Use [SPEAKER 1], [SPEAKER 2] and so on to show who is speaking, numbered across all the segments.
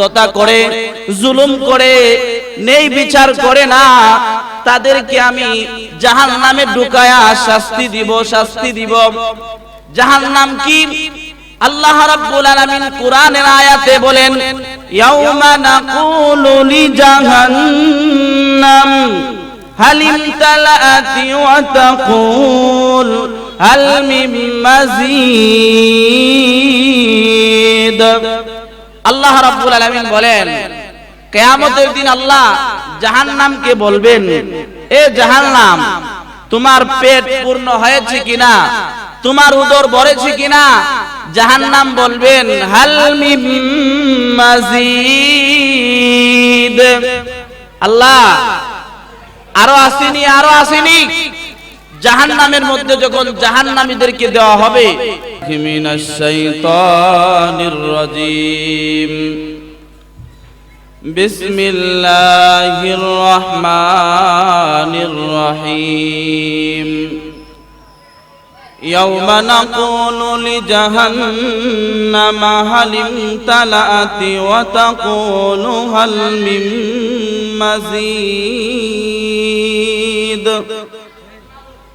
[SPEAKER 1] দাসত্বতা করে, জুলুম করে, নেই বিচার করে না, তাদেরকে আমি জাহান নামে ঢুকায়া শাস্তি দিব শাস্তি দিব। জাহান নাম কি? আল্লাহ রাব্বুল আলামিন কোরআনের আয়াতে বলেন, ইয়াউমা নাকুলু লিজাহান্নাম ইমতালাআতি ওয়া তাকুল, হাল মিন মাজিদ। আল্লাহ রাব্বুল আলামিন বলেন, কিয়ামতের দিন আল্লাহ জাহান্নামকে বলবেন, এ জাহান্নাম, তোমার পেট পূর্ণ হয়েছে কিনা? তোমার উদর ভরেছে কিনা? জাহান্নাম বলবেন, হাল মিম মাজিদ। আল্লাহ, আরও আসেনি আরও আসেনি। জাহান্নামের মধ্যে যখন জাহান্নামীদেরকে দেওয়া হবে من الشيطان الرجيم. بسم الله الرحمن الرحيم. يوم نقول لجهنم هل امتلأت وتقول هل من مزيد؟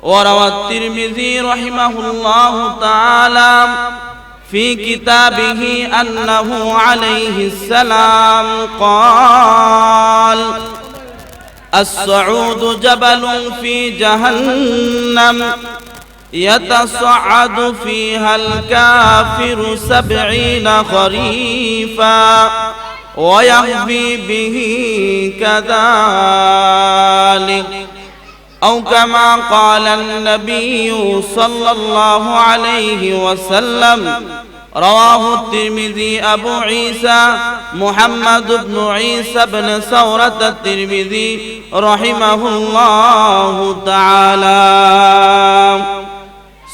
[SPEAKER 1] وروى الترمذي رحمه الله تعالى في كتابه أنه عليه السلام قال الصعود جبل في جهنم يتصعد فيها الكافر سبعين خريفا ويهوي به كذلك أو كما قال النبي صلى الله عليه وسلم رواه الترمذي أبو عيسى محمد بن عيسى بن ثورة الترمذي رحمه الله تعالى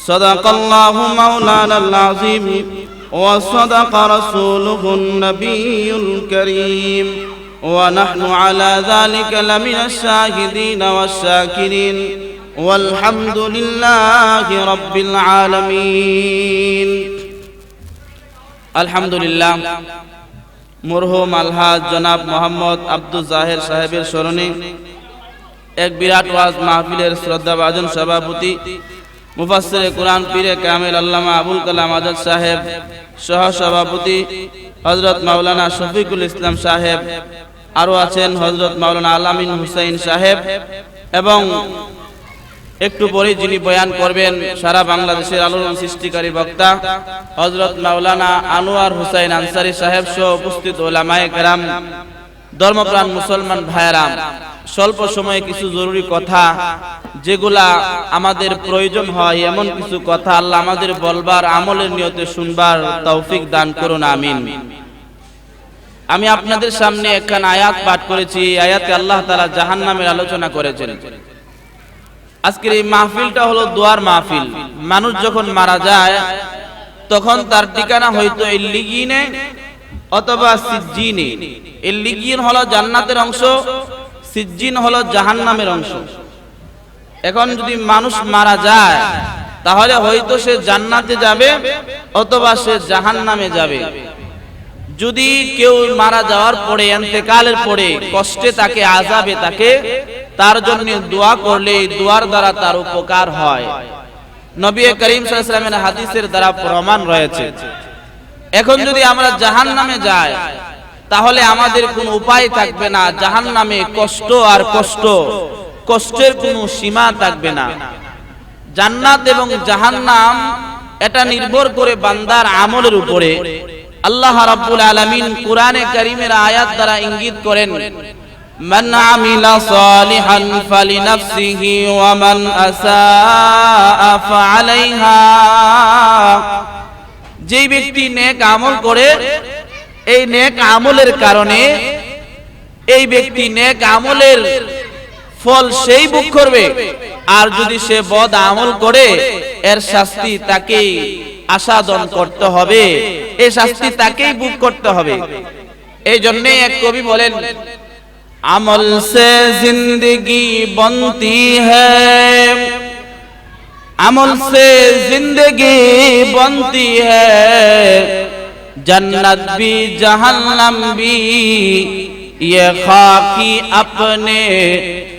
[SPEAKER 1] صدق الله مولانا العظيم وصدق رسوله النبي الكريم ونحن على ذلك لمن الشاهدين والشاكرين والحمد لله رب العالمين الحمد لله মরহুম আলহাজ জনাব মোহাম্মদ আব্দুল জাহের সাহেবের স্মরণে এক বিরাট ওয়াজ মাহফিলের শ্রদ্ধাভাজন সভাপতি মুফাসসিরে কোরআন পীরে কামিল আল্লামা আবুল কালাম আজাদ সাহেব সহ সভাপতি হজরত মাওলানা শফিকুল ইসলাম সাহেব আরও আছেন হজরত মাওলানা আলামিন হুসাইন সাহেব এবং একটু পরে যিনি বয়ান করবেন, সারা বাংলাদেশের আলোড়ন সৃষ্টিকারী বক্তা হজরত মাওলানা আনোয়ার হুসাইন আনসারি সাহেব সহ উপস্থিত ওলামায়ে কেরাম, ধর্মপ্রাণ মুসলমান ভাইরাম স্বল্প সময়ে কিছু জরুরি কথা যেগুলা আমাদের প্রয়োজন হয়, এমন কিছু কথা আল্লাহ আমাদের বলবার আমলের নিয়তে শুনবার তৌফিক দান করুন, আমিন। আমি আপনাদের সামনে একখান আয়াত পাঠ করেছি। আয়াতে আল্লাহ তালা জাহান নামের আলোচনা করেছেন। আজকের এই মাহফিলটা হলো দোয়ার মাহফিল। মানুষ যখন মারা যায়, তখন তার ঠিকানা হয়তো এই লিগিনে অথবা সিজ্জিনে। এই লিগিন হলো জান্নাতের অংশ, সিজ্জিন হলো জাহান্নামের অংশ। এখন যদি মানুষ মারা যায়, তাহলে হয়তো সে জান্নাতে যাবে অথবা সে জাহান্নামে যাবে। যদি কেউ মারা যাওয়ার পরে, এন্তেকালের পরে কষ্টে তাকে আজাবে তাকে, তার জন্য দোয়া করলে দোয়ার দ্বারা তার উপকার হয়। নবী করিম সাল্লামের হাদিসের দ্বারা প্রমাণ রয়েছে। এখন যদি আমরা জাহান নামে যাই, তাহলে আমাদের কোনো উপায় থাকবে না। জাহান নামে কষ্ট আর কষ্ট, কষ্টের কোনো সীমা থাকবে না। জান্নাত এবং জাহান্নাম এটা নির্ভর করে বান্দার আমলের উপরে। আল্লাহ রাব্বুল আলামিন কোরআনে কারীমের আয়াত দ্বারা ইঙ্গিত করেন, মান আমিলা সালিহান ফালিনাফসিহি ওয়া মান আসাআ ফাআলাইহা। যেই ব্যক্তি নেক আমল করে, এই নেক আমলের কারণে এই ব্যক্তি নেক আমলের ফল সেই ভোগ করবে। আর যদি সে বদ আমল করে, এর শাস্তি তাকেই আসাদন করতে হবে এই শাস্তি তাকেই ভোগ করতে হবে এই জন্য এক কবি বলেন আমল সে জিন্দগি বনতি হ্যায় अमल से जिंदगी बनती है जन्नत भी जहन्नम भी ये खाकी अपने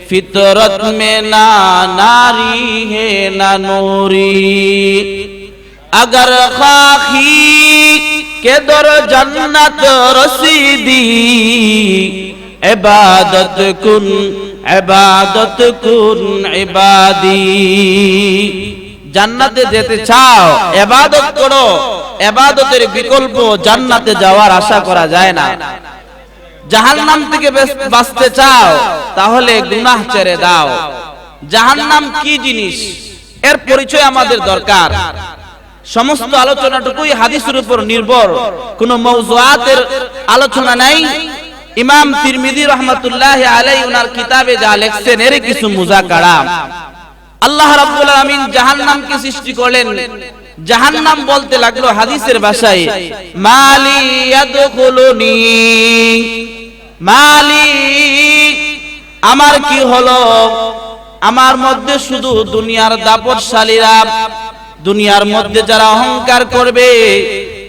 [SPEAKER 1] फितरत में ना नारी है ना नूरी আগর খাখি কে দর جنت রসিদি। এবাদত কুন এবাদত কুন عبادی জান্নাতে যেতে চাও, এবাদত করো। এবাদতের বিকল্প জান্নাতে যাওয়ার আশা করা যায় না। জাহান্নাম থেকে বাঁচতে চাও, তাহলে গুনাহ ছেড়ে দাও। জাহান্নাম কি জিনিস? এর পরিচয় আমাদের দরকার। সমস্ত আলোচনাটুকুই হাদিসের উপর নির্ভর। কোন মৌজুয়াতের আলোচনা নাই। ইমাম তিরমিজি রহমতুল্লাহ আলাই উনার কিতাবে যা লেখছেন এর কিছু মুজাকারা। আল্লাহ রাব্বুল আলামিন জাহান্নামকে সৃষ্টি করলেন। জাহান্নাম বলতে লাগল হাদিসের ভাষায়, মালি ইয়াদখুলুনি মালি আমার কি হলো আমার মধ্যে শুধু দুনিয়ার দাপটশালীরা দুনিয়ার মধ্যে যারা অহংকার করবে,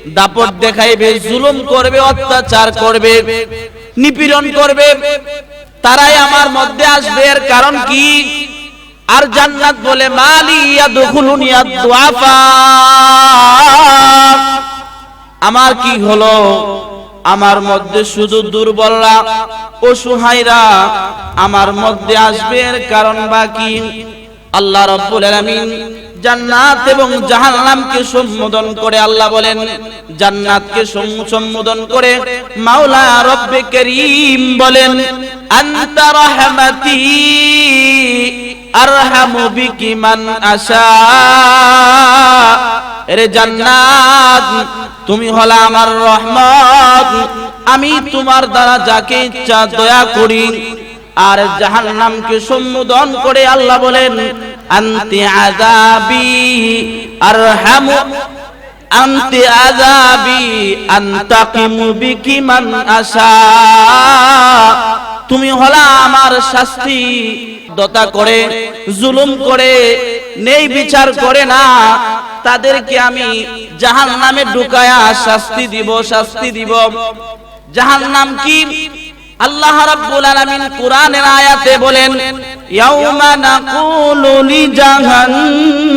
[SPEAKER 1] দাপট দেখাইবে, জুলুম করবে, অত্যাচার করবে, নিপীড়ন করবে, তারাই আমার মধ্যে আসবে। এর কারণ কি? আর জান্নাত বলে, মালি ইয়াদখুলুনি আদ-দুআফা। আমার কি হলো? আমার মধ্যে শুধু দুর্বলরা অসহায়রা আমার মধ্যে আসবে। এর কারণ বাকি? আল্লাহ রাব্বুল আলামিন জান্নাত এবং জাহান্নামকে সম্বোধন করে আল্লাহ বলেন, জান্নাতকে সম- সম্বোধন করে মাওলা রব্বে করিম বলেন, আনতা রাহমাতি আরহামু বিকি মান আশা। এরে জান্নাত, তুমি হলা আমার রহমত, আমি তোমার দ্বারা যাকে ইচ্ছা দয়া করি। আর জাহান্নামকে সম্বোধন করে আল্লাহ বলেন আন্তি আযাবি আরহামু, আন্তি আযাবি আন্তাকিমু বিকি মান আশা। তুমি হলা আমার শাস্তি, দতা করে, জুলুম করে, নেই বিচার করে না। তাদেরকে আমি জাহান নামে ঢুকায়া শাস্তি দিব শাস্তি দিব। জাহান নাম কি? আল্লাহ রাব্বুল আলামিন কোরআনের আয়াতে বলেন ইয়াউমা নাকুলু লিজাহান্নাম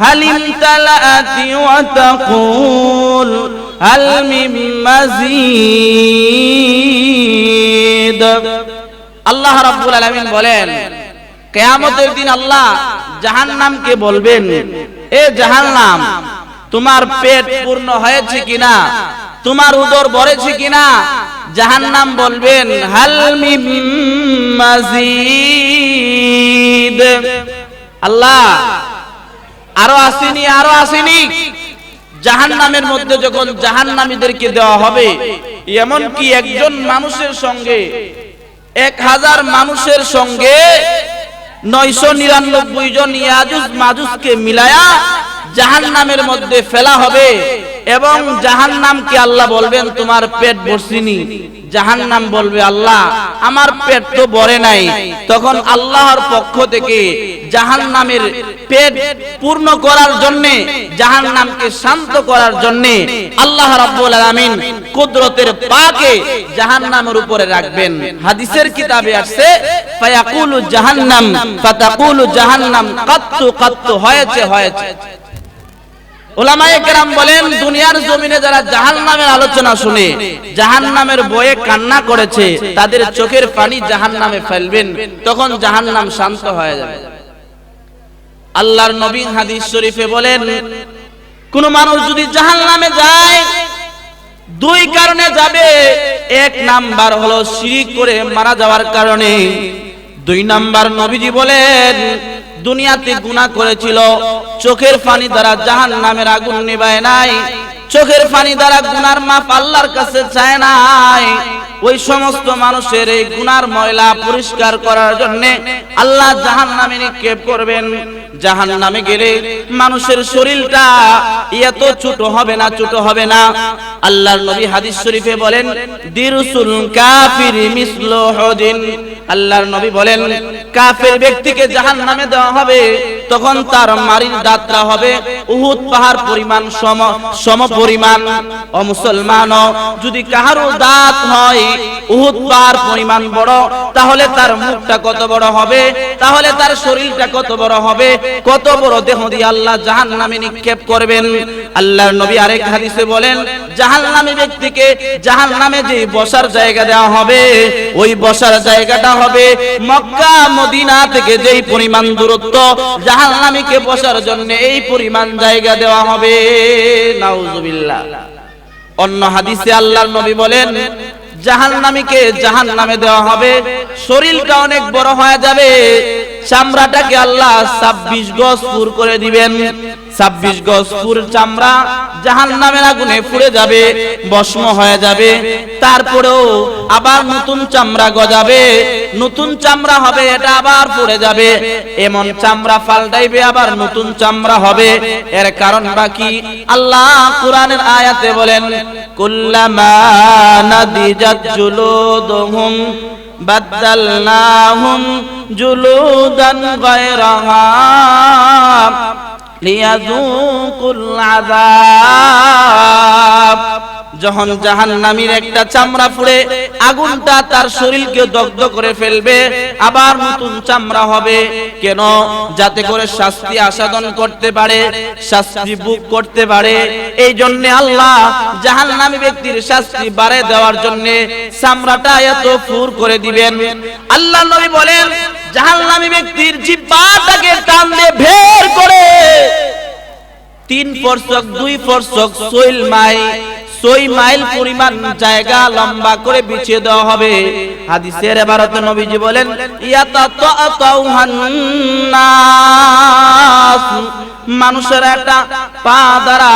[SPEAKER 1] هل امتلأت وتقول هل من مزيد আল্লাহ রাব্বুল আলামিন বলেন কিয়ামতের দিন আল্লাহ জাহান্নামকে বলবেন এ জাহান্নাম তোমার পেট পূর্ণ হয়েছে কিনা? তোমার উদর ভরেছে কিনা? জাহান্নাম বলবেন হাল মিন মাজিদ। আল্লাহ, আরও আসেনি আরও আসেনি। জাহান্নামের মধ্যে যখন জাহান্নামীদেরকে দেওয়া হবে এমন কি একজন মানুষের সঙ্গে, এক হাজার মানুষের সঙ্গে নয়শো নিরানব্বই জন ইয়াজুজ মাজুজকে মিলায়া জাহান্নামের মধ্যে ফেলা হবে এবং জাহান্নামকে আল্লাহ বলবেন, তোমার পেট বসিনি জাহান্নাম বলবে, আল্লাহ, আমার পেট তো ভরে নাই। তখন আল্লাহর পক্ষ থেকে জাহান্নামের পেট পূর্ণ করার জন্য, জাহান্নামকে শান্ত করার জন্য আল্লাহ রাব্বুল আলামিন কুদরতের পাকে জাহান্নামের উপরে রাখবেন। হাদিসের কিতাবে আসছে, ফায়াকুলু জাহান্নাম, ফাতাকুলু জাহান্নাম, কাত্তু কাত্তু হয়েছে হয়েছে। কোন মানুষ যদি জাহান্নামে যায়, দুই কারণে যাবে। এক নাম্বার হলো শিরিক করে মারা যাওয়ার কারণে, দুই নাম্বার নবীজি বলেন দুনিয়াতে গুনাহ করেছিল, চোখের পানি দ্বারা জাহান নামের আগুন নিবায় নাই, চোখের পানি দ্বারা গুনার মাপ আল্লাহর কাছে চায় নাই। ওই সমস্ত মানুষের এই গুনার ময়লা পরিষ্কার করার জন্য আল্লাহ জাহান নামে নিক্ষেপ করবেন। জাহান নামে গেলে মানুষের শরীরটা এত ছোট হবে না, ছোট হবে না। আল্লাহর নবী হাদিস শরীফে বলেন, দিরুসুল কাফির মিসলু হুদিন আল্লাহর নবী বলেন কাফের ব্যক্তিকে জাহান নামে দেওয়া হবে। তখন তার মারির দাঁতটা হবে। উহুদ পাহাড় পরিমাণ সম সম পরিমাণ। ও মুসলমান যদি কাহারও দাঁত হয় উহুদ পাহাড় পরিমাণ বড়, তাহলে তার মুখটা কত বড় হবে? তাহলে তার শরীরটা কত বড় হবে? কত বড় দেহ দিয়ে আল্লাহ জাহান নামে নিক্ষেপ করবেন। আল্লাহর নবী আরেক হাদিসে বলেন জাহান নামে ব্যক্তিকে জাহান নামে যে বসার জায়গা দেওয়া হবে, ওই বসার জায়গাটা হবে মক্কা, মদিনা থেকে যেই পরিমাণ দূরত্ব জাহান নামীকে বসার জন্য এই পরিমাণ জায়গা দেওয়া হবে। নাউজুবিল্লাহ। অন্য হাদিসে আল্লাহর নবী বলেন, জাহান্নামীকে জাহান্নামে জাহান নামে দেওয়া হবে। শরীরটা অনেক বড় হয়ে যাবে। চামড়াটাকে আল্লাহ ছাব্বিশ গজ পুর করে দিবেন। ছাব্বিশ গজ পুর চামড়া জাহান নামের আগুনে পুড়ে যাবে, ভস্ম হয়ে যাবে। তারপরেও আবার নতুন চামড়া গজাবে। নতুন চামড়া হবে, এটা আবার পড়ে যাবে। এমন চামড়া পাল্টাইবে, আবার নতুন চামড়া হবে। এর কারণ বাকি। আল্লাহ কোরআনের আয়াতে বলেন, কুল্লামা নাদিজাত জুলুদুহুম বাদদালনাহুম জুলুদান গায়রাহা লিয়াযুকুল আযাব। যখন জাহান্নামীর একটা চামড়া ফুড়ে, আগুনটা তার শরীরকে দগ্ধ করে ফেলবে, আবার নতুন চামড়া হবে। কেন? যাতে করে শাস্তি আসাদন করতে পারে, শাস্তি বুক করতে পারে। এই জন্য আল্লাহ জাহান্নামী ব্যক্তির শাস্তি বাড়ে দেওয়ার জন্য চামড়াটা এত ফুর করে দিবেন। আল্লাহ নবী বলেন, জাহান্নামী ব্যক্তির জিব্বাটাকে টান দিয়ে বের করে। তিন ফরসক, দুই ফরসক সোইল মাই ছয় মাইল পরিমাণ জায়গা লম্বা করে বিছিয়ে দেওয়া হবে। হাদিসের এবারতে নবীজি বলেন মানুষের একটা পা দ্বারা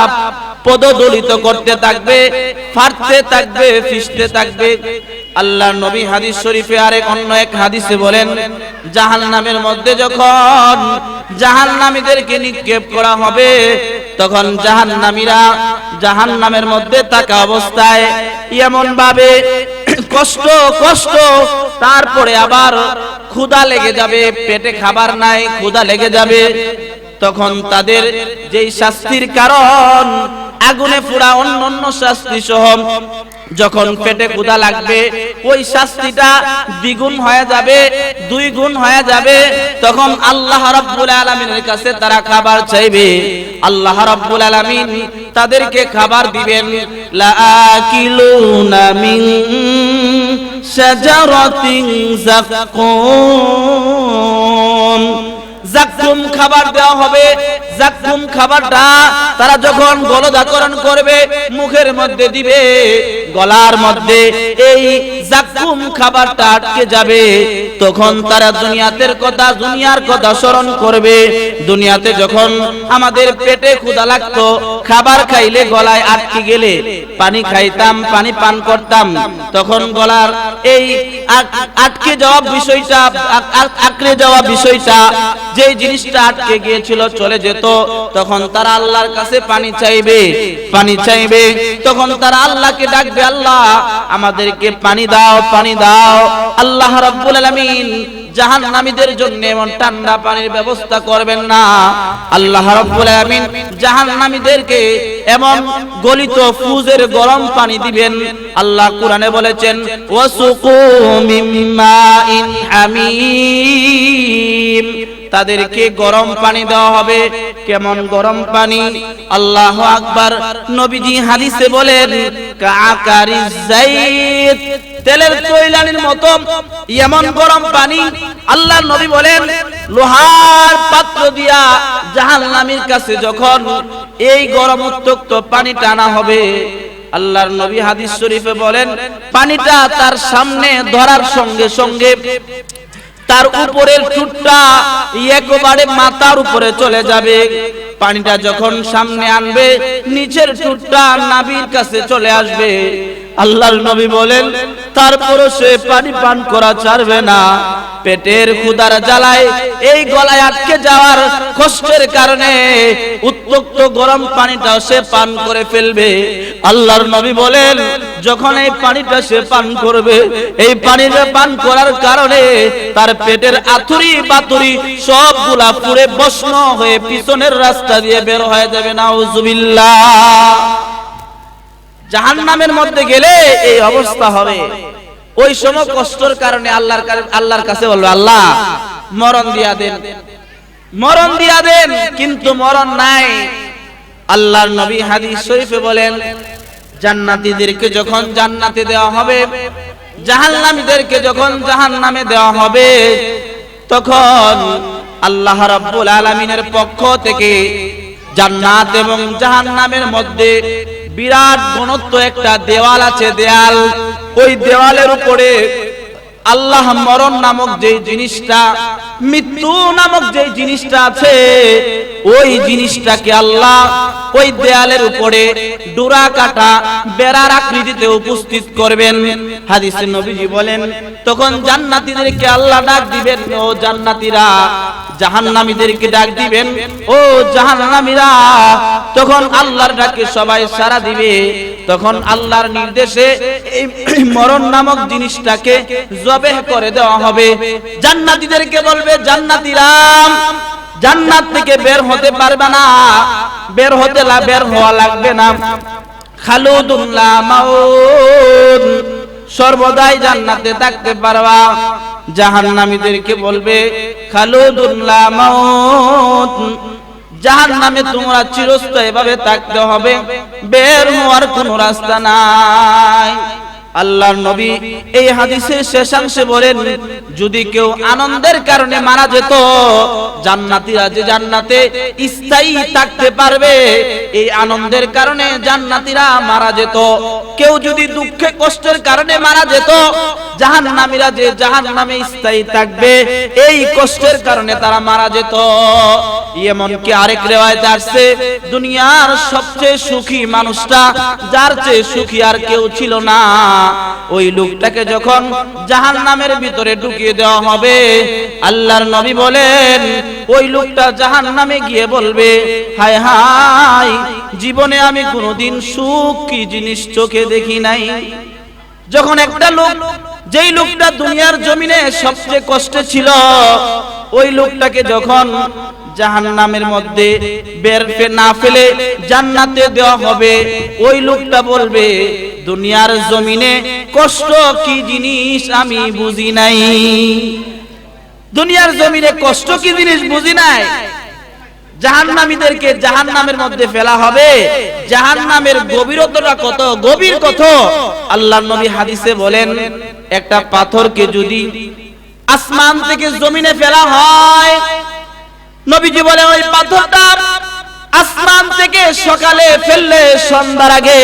[SPEAKER 1] পদদলিত করতে থাকবে, ফাটতে থাকবে, ফিসতে থাকবে। আল্লাহ নবী হাদিস শরীফে আরেক অন্য এক হাদিসে বলেন জাহান নামের মধ্যে যখন জাহান্নামীদেরকে নিক্ষেপ করা হবে তখন জাহান্নামীরা জাহান্নামের মধ্যে থাকা অবস্থায় এমন ভাবে কষ্ট কষ্ট, তারপরে আবার ক্ষুদা লেগে যাবে, পেটে খাবার নাই ক্ষুদা লেগে যাবে। তখন তাদের যেই শাস্তির কারণ আগুনে পোড়া অন্য অন্য শাস্তি সহ যখন পেটে ক্ষুধা লাগবে, ওই শাস্তিটা দ্বিগুণ হয়ে যাবে দুই গুণ হয়ে যাবে। তখন আল্লাহ রাব্বুল আলামিনের কাছে তারা খাবার চাইবে। আল্লাহ রাব্বুল আলামিন তাদেরকে খাবার দিবেন লাআকিলুনা মিন শাজারাতিন যাক্কুম। জাকুম খাবার দেওয়া হবে জাকুম খাবারটা, তারা যখন গলদাকরণ করবে, মুখের মধ্যে দিবে, গলার মধ্যে এই জাকুম খাবারটা আটকে যাবে, তখন তারা দুনিয়াতের কথা, দুনিয়ার কথা স্মরণ করবে। দুনিয়াতে যখন আমাদের পেটে লাগতো, খাবার খাইলে গলায় আটকে গেলে, পানি খাইতাম, পানি পান করতাম, তখন গলার এই আটকে যাওয়া বিষয়টা আঁকড়ে যাওয়া বিষয়টা যে জিনিসটা আটকে গিয়েছিল, চলে যেত। তখন তারা আল্লাহর কাছে পানি চাইবে পানি চাইবে, তখন তারা আল্লাহকে ডাকবে, আল্লাহ, আমাদেরকে পানি দাও পানি দাও। আল্লাহ রাব্বুল আলামিন জাহান্নামীদের জন্য এমন ঠান্ডা পানির ব্যবস্থা করবেন না। আল্লাহ রাব্বুল আলামিন জাহান্নামীদেরকে এমন গলিত ফুজের গরম পানি দিবেন। আল্লাহ কোরআনে বলেছেন, ওয়াসুকু মিম্মাইন হামিম। তাদেরকে গরম পানি দেওয়া হবে। কেমন গরম পানি? আল্লাহ আকবার। নবীজি হাদিসে বলেন কাকারি জাইত তেলের তৈলানির মতো এমন গরম পানি আল্লাহ নবী বলেন, লোহার পাত্র দিয়া জাহান্নামীর কাছে যখন এই গরম উত্তক্ত পানি টানা হবে। আল্লাহর নবী হাদিস শরীফে বলেন, পানিটা তার সামনে ধরার সঙ্গে সঙ্গে তার উপরের চুটটা একেবারে মাথার উপরে চলে যাবে। পানিটা যখন সামনে আনবে, নিচের চুটটা নাবির কাছে চলে আসবে। আল্লাহর নবী বলেন, তারপরও সে পানি পান করা ছাড়বে না। পেটের ক্ষুদার জ্বালায় এই গলায় আটকে যাওয়ার কষ্টের কারণে উত্তক্ত গরম পানিটাও সে পান করে ফেলবে। আল্লাহর নবী বলেন, যখন এই পানিটা সে পান করবে, এই পানিটা পান করার কারণে তার পেটের আতুরি বাতুরি সবগুলা পুরে বস্ন হয়ে পিছনের রাস্তা দিয়ে বের হয়ে যাবে, নাউজুবিল্লাহ। জাহান্নামের মধ্যে গেলে এই অবস্থা হবে। ওই সময় কষ্টর কারণে আল্লাহর আল্লাহর কাছে বলবে, আল্লাহ, মরণ দিয়া দেন। মরণ দিয়া দেন, কিন্তু মরণ নাই। আল্লাহর নবী হাদিস শরীফে বলেন, জান্নাতীদেরকে যখন জান্নাতে দেওয়া হবে, জাহান্নামীদেরকে যখন জাহান্নামে দেওয়া হবে, তখন আল্লাহ রাব্বুল আলামিনের পক্ষ থেকে জান্নাত এবং জাহান্নামের মধ্যে বিরাট ঘনত্ব একটা দেওয়াল আছে দেয়াল। ওই দেওয়ালের উপরে আল্লাহ মরণ নামক যে জিনিসটা, মৃত্যু নামক যে জিনিসটা আছে, ওই জিনিসটাকে আল্লাহ ওই দেয়ালের উপরে ডোরা কাটা বেড়ার আকৃতিতে উপস্থিত করবেন। হাদিসে নবীজি বলেন, তখন জান্নাতীদেরকে আল্লাহ ডাক দিবেন, ও জান্নাতীরা, জাহান্নামীদেরকে ডাক দিবেন, ও জাহান্নামীরা, তখন আল্লাহর ডাকে সবাই সারা দিবে। তখন আল্লাহর নির্দেশে এই মরণ নামক জিনিসটাকে জবেহ করে দেওয়া হবে। জান্নাতীদেরকে বলবে জান্নাতীরা জান্নাত থেকে বের হতে পারবে না। বের হতে লা, বের হওয়া লাগবে না। খালুদুল্লাহ মাউদ সর্বদাই জান্নাতে থাকতে পারবা। জাহান্নামীদেরকে বলবে, খালুদুল্লাহ মাউত জাহান্নামে তোমরা চিরস্থায়ী এভাবে থাকতে হবে। বের হওয়ার কোনো রাস্তা নাই। আল্লাহর নবী এই হাদিসের শেষাংশে বলেন, যদি কেউ আনন্দের কারণে মারা যেত, জান্নাতীরা যে জান্নাতে স্থায়ী থাকতে পারবে, এই আনন্দের কারণে জান্নাতীরা মারা যেত। কেউ যদি দুঃখে কষ্টের কারণে মারা যেত, জাহান্নামীরা যে জাহান্নামে স্থায়ী থাকবে, এই কষ্টের কারণে তারা মারা যেত। এমনকি আরেক রেওয়ায়তে আসছে, দুনিয়ার সবচেয়ে সুখী মানুষটা, যার চেয়ে সুখী আর কেউ ছিল না। ওই লোকটাকে যখন জাহান নামের ভিতরে ঢুকিয়ে দেওয়া হবে, আল্লাহর নবী বলেন, ওই লোকটা জাহান নামে গিয়ে বলবে, হায় হায়, জীবনে আমি কোনোদিন সুখ কি জিনিস চোখে দেখি নাই। যখন একটা লোক, যেই লোকটা দুনিয়ার জমিনে সবচেয়ে কষ্টে ছিল, ওই লোকটাকে যখন জাহান্নামের মধ্যে বের না ফেলে জান্নাতে দেওয়া হবে। ওই লোকটা বলবে, দুনিয়ার জমিনে কষ্ট কি জিনিস আমি বুঝি নাই। দুনিয়ার জমিনে কষ্ট কি জিনিস বুঝি নাই। জাহান্নামীদেরকে জাহান্নামের মধ্যে ফেলা হবে। জাহান্নামের গভীরতাটা কত? গভীর কত? আল্লাহ নবী হাদিসে বলেন, একটা পাথরকে যদি আসমান থেকে জমিনে ফেলা হয় নবীজি বলে ওই পাথরটা আসমান থেকে সকালে ফেললে সন্ধ্যার আগে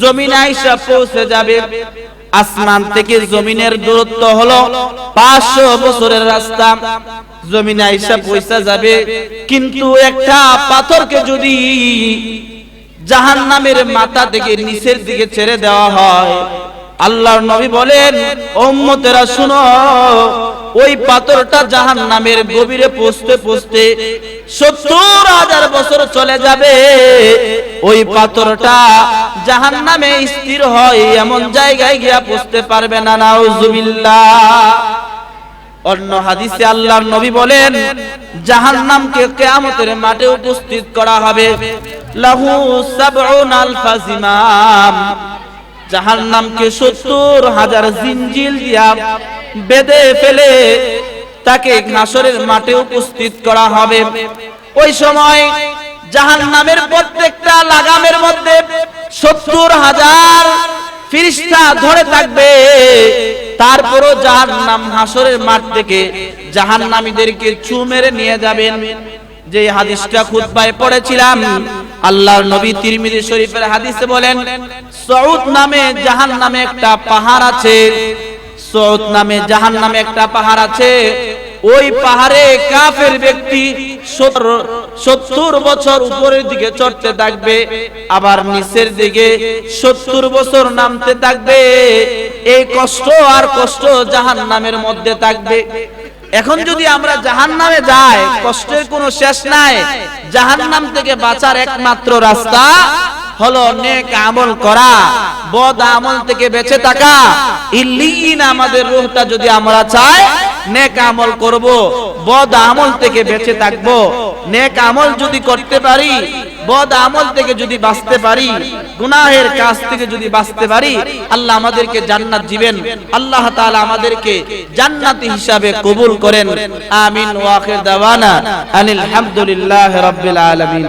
[SPEAKER 1] জমিনে আইসা পৌঁছে যাবে। আসমান থেকে জমিনের দূরত্ব হলো পাঁচশো বছরের রাস্তা। জমিনে আইসা পয়সা যাবে। কিন্তু একটা পাথরকে যদি জাহান নামের মাথা থেকে নিচের দিকে ছেড়ে দেওয়া হয়, আল্লাহর নবী বলেন ওম্মতেরা শুনো ওই পাথরটা জাহান নামের গভীরে পৌঁছতে পৌঁছতে সত্তর হাজার বছর চলে যাবে। ওই পাথরটা জাহান নামে স্থির হয়, এমন জায়গায় গিয়া পৌঁছতে পারবে না, নাউজুবিল্লাহ। অন্য হাদিসে আল্লাহর নবী বলেন, জাহান্নামকে কিয়ামতের মাঠে উপস্থিত করা হবে। লাহু সাবউন আলফা জিমাম। জাহান্নামকে সত্তর হাজার জিনজিল দিয়া বেঁধে ফেলে তাকে ঘাসরের মাঠে উপস্থিত করা হবে। ওই সময় জাহান্নামের প্রত্যেকটা লাগামের মধ্যে সত্তর হাজার ফিরিস্তা ধরে থাকবে। তারপরও জাহান্নাম হাসরের মাঠ থেকে জাহান্নামীদেরকে চু মেরে নিয়ে যাবেন। যে হাদিসটা খুতবায় পড়েছিলাম আল্লাহর নবী তিরমিজি শরীফের হাদিসে বলেন, সউদ নামে জাহান নামে একটা পাহাড় আছে। সউদ নামে জাহান নামে একটা পাহাড় আছে। ওই পাহাড়ে কাফের ব্যক্তি সত্তর বছর উপরের দিকে চড়তে থাকবে, আবার নিচের দিকে সত্তর বছর নামতে থাকবে। এই কষ্ট আর কষ্ট জাহান নামের মধ্যে থাকবে। এখন যদি আমরা জাহান নামে যাই কষ্টের কোনো শেষ নাই জাহান নাম থেকে বাঁচার একমাত্র রাস্তা হলো নেক আমল করা বদ আমল থেকে বেঁচে থাকা। ইল্লিন আমাদের রূহটা যদি আমরা চাই নেক আমল করব বদ আমল থেকে বেঁচে থাকব। নেক আমল যদি করতে পারি বদ আমল থেকে যদি বাঁচতে পারি, গুনাহের কাজ থেকে যদি বাঁচতে পারি, আল্লাহ আমাদেরকে জান্নাত দিবেন। আল্লাহ তাআলা আমাদেরকে জান্নাতি হিসাবে কবুল করেন। আমিন ওয়া আখির দাওয়ানা আনিল হামদুলিল্লাহি রাব্বিল আলামিন।